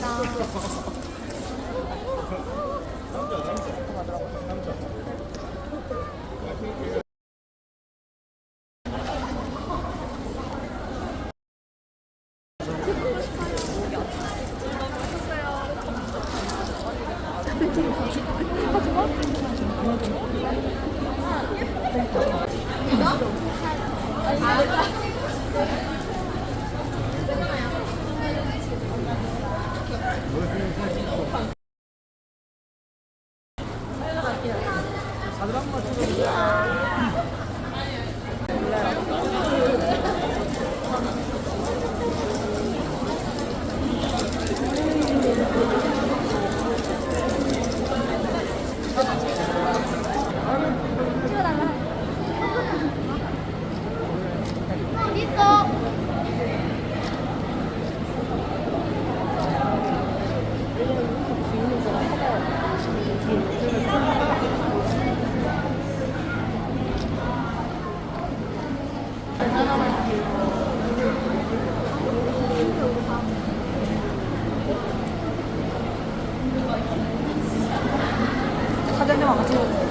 감사합니다. 이거? 아, 어딨어? 사장님하고 찍었는데.